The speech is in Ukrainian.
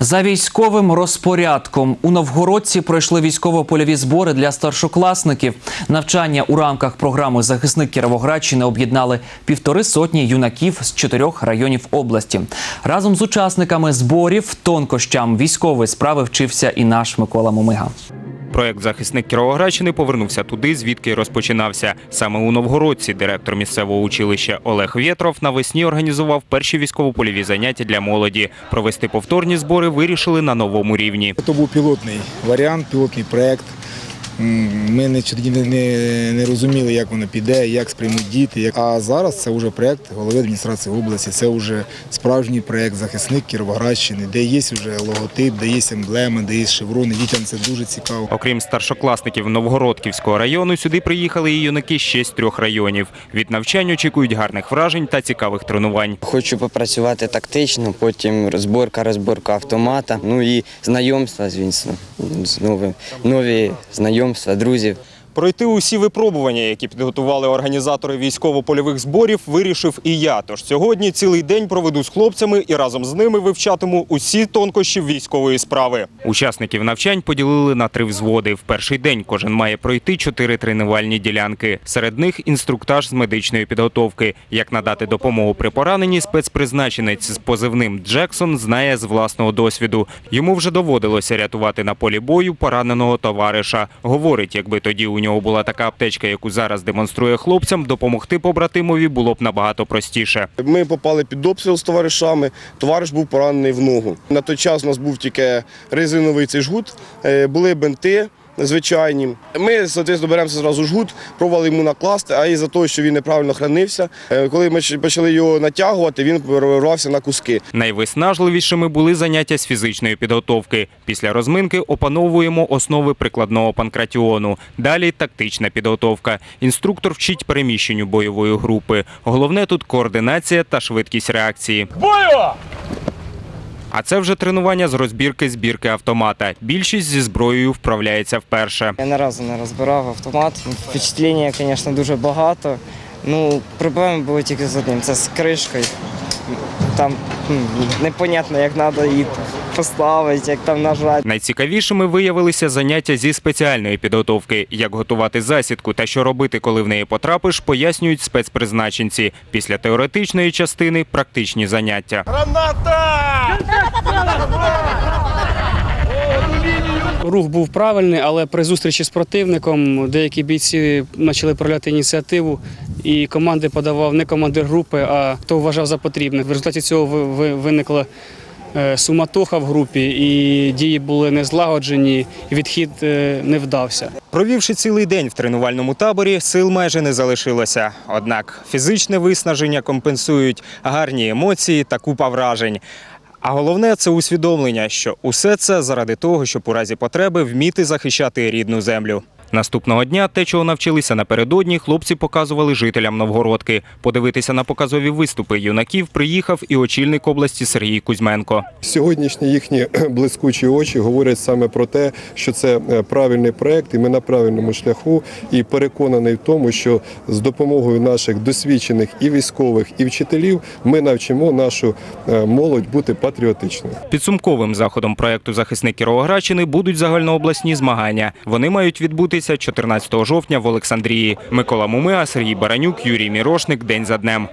За військовим розпорядком у Новгородці пройшли військово-польові збори для старшокласників. Навчання у рамках програми Захисник Кіровоградщини об'єднали півтори сотні юнаків з чотирьох районів області. Разом з учасниками зборів тонкощам військової справи вчився і наш Микола Мумига. Проект захисник Кіровоградщини повернувся туди, звідки розпочинався. Саме у Новгородці директор місцевого училища Олег Вєтров навесні організував перші військово-польові заняття для молоді. Провести повторні збори вирішили на новому рівні. Це був пілотний варіант, пілотний проєкт. Ми не, не, не, не розуміли, як воно піде, як сприймуть діти. як- А зараз це вже проєкт голови адміністрації області. Це вже справжній проєкт захисник Кіровоградщини, де є вже логотип, де є емблема, де є шеврони. Дітям це дуже цікаво. Окрім старшокласників Новгородківського району, сюди приїхали і юнаки ще з трьох районів. Від навчань очікують гарних вражень та цікавих тренувань. Хочу попрацювати тактично, потім розборка, розборка автомата, ну і знайомства, звісно, з новим, нові знайомства, друзів. Пройти усі випробування, які підготували організатори військово-польових зборів, вирішив і я. Тож сьогодні цілий день проведу з хлопцями і разом з ними вивчатиму усі тонкощі військової справи. Учасників навчань поділили на три взводи. В перший день кожен має пройти чотири тренувальні ділянки. Серед них інструктаж з медичної підготовки. Як надати допомогу при пораненні, спецпризначенець з позивним Джексон знає з власного досвіду. Йому вже доводилося рятувати на полі бою пораненого товариша. Говорить, якби тоді у нього була така аптечка, яку зараз демонструє хлопцям, допомогти побратимові було б набагато простіше. Ми попали під обстріл з товаришами. Товариш був поранений в ногу. На той час у нас був тільки резиновий цей жгут, е, були бинти. Звичайні, ми соответственно, беремося зразу жгут, пробували йому накласти, а із-за того, що він неправильно хранився, е, коли ми почали його натягувати, він рвався на куски. Найвиснажливішими були заняття з фізичної підготовки. Після розминки опановуємо основи прикладного панкратіону. Далі тактична підготовка. Інструктор вчить переміщенню бойової групи. Головне тут координація та швидкість реакції. А це вже тренування з розбірки збірки автомата. Більшість зі зброєю вправляється вперше. Я не разу не розбирав автомат. Впечатлення, звісно, дуже багато. Ну, проблеми були тільки з одним, це з кришкою. Там непонятно, як треба її поставити, як там нажати. Найцікавішими виявилися заняття зі спеціальної підготовки. Як готувати засідку та що робити, коли в неї потрапиш, пояснюють спецпризначенці. Після теоретичної частини практичні заняття. Рух був правильний, але при зустрічі з противником деякі бійці почали проявляти ініціативу, і команди подавав не командир групи, а хто вважав за потрібне. В результаті цього ви- ви- виникла е, суматоха в групі, і дії були не злагоджені, і відхід е, не вдався. Провівши цілий день в тренувальному таборі, сил майже не залишилося. Однак фізичне виснаження компенсують гарні емоції та купа вражень. А головне це усвідомлення, що усе це заради того, щоб у разі потреби вміти захищати рідну землю. Наступного дня те, чого навчилися напередодні, хлопці показували жителям Новгородки. Подивитися на показові виступи юнаків приїхав і очільник області Сергій Кузьменко. Сьогоднішні їхні блискучі очі говорять саме про те, що це е, правильний проект, і ми на правильному шляху. І переконаний в тому, що з допомогою наших досвідчених і військових, і вчителів ми навчимо нашу е, молодь бути патріотичною. Підсумковим заходом проекту Захисник Кіровоградщини будуть загальнообласні змагання. Вони мають відбутися 14 жовтня в Олександрії. Микола Мумиа, Сергій Баранюк, Юрій Мірошник. День за днем.